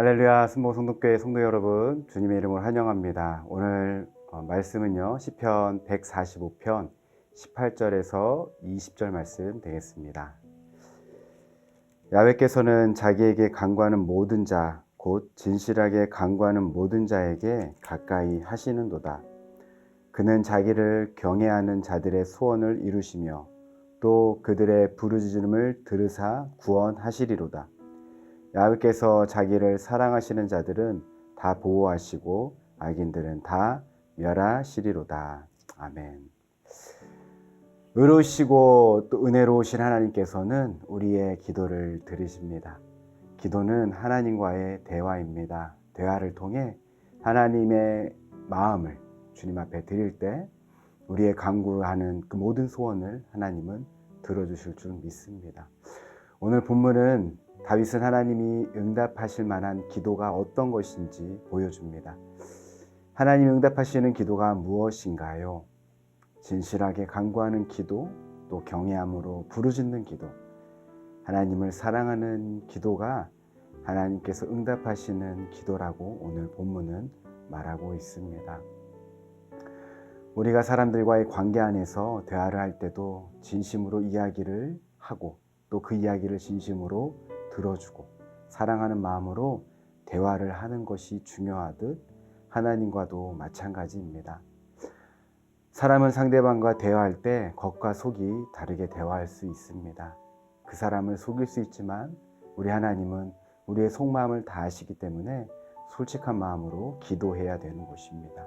할렐루야 순복 성도교회 성도 여러분 주님의 이름으로 환영합니다. 오늘 어, 말씀은요 시편 145편 18절에서 20절 말씀 되겠습니다. 야외께서는 자기에게 간구하는 모든 자 곧 진실하게 간구하는 모든 자에게 가까이 하시는도다. 그는 자기를 경외하는 자들의 소원을 이루시며 또 그들의 부르짖음을 들으사 구원하시리로다. 야훼께서 자기를 사랑하시는 자들은 다 보호하시고 악인들은 다 멸하시리로다. 아멘. 의로우시고 또 은혜로우신 하나님께서는 우리의 기도를 들으십니다. 기도는 하나님과의 대화입니다. 대화를 통해 하나님의 마음을 주님 앞에 드릴 때 우리의 간구하는 그 모든 소원을 하나님은 들어주실 줄 믿습니다. 오늘 본문은 다윗은 하나님이 응답하실 만한 기도가 어떤 것인지 보여줍니다. 하나님 응답하시는 기도가 무엇인가요? 진실하게 간구하는 기도, 또 경외함으로 부르짖는 기도. 하나님을 사랑하는 기도가 하나님께서 응답하시는 기도라고 오늘 본문은 말하고 있습니다. 우리가 사람들과의 관계 안에서 대화를 할 때도 진심으로 이야기를 하고 또 그 이야기를 진심으로 들어주고 사랑하는 마음으로 대화를 하는 것이 중요하듯 하나님과도 마찬가지입니다. 사람은 상대방과 대화할 때 겉과 속이 다르게 대화할 수 있습니다. 그 사람을 속일 수 있지만 우리 하나님은 우리의 속마음을 다 아시기 때문에 솔직한 마음으로 기도해야 되는 것입니다.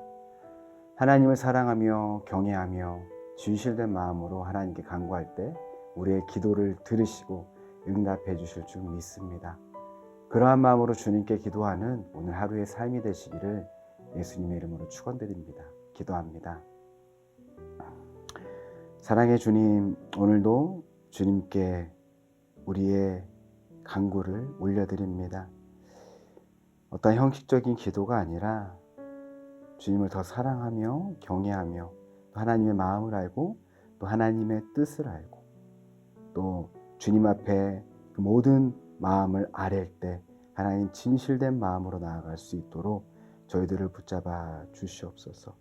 하나님을 사랑하며 경외하며 진실된 마음으로 하나님께 간구할 때 우리의 기도를 들으시고 응답해 주실 줄 믿습니다. 그러한 마음으로 주님께 기도하는 오늘 하루의 삶이 되시기를 예수님의 이름으로 축원드립니다. 기도합니다. 사랑의 주님, 오늘도 주님께 우리의 간구를 올려드립니다. 어떤 형식적인 기도가 아니라 주님을 더 사랑하며 경외하며 하나님의 마음을 알고 또 하나님의 뜻을 알고 또 주님 앞에 그 모든 마음을 아랠 때 하나님 진실된 마음으로 나아갈 수 있도록 저희들을 붙잡아 주시옵소서.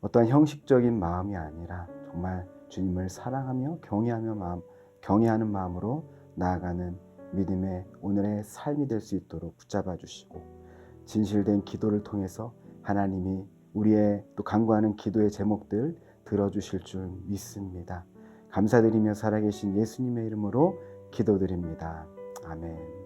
어떠한 형식적인 마음이 아니라 정말 주님을 사랑하며 경외하며 마음 경외하는 마음으로 나아가는 믿음의 오늘의 삶이 될 수 있도록 붙잡아 주시고 진실된 기도를 통해서 하나님이 우리의 또 간구하는 기도의 제목들 들어주실 줄 믿습니다. 감사드리며 살아계신 예수님의 이름으로 기도드립니다. 아멘.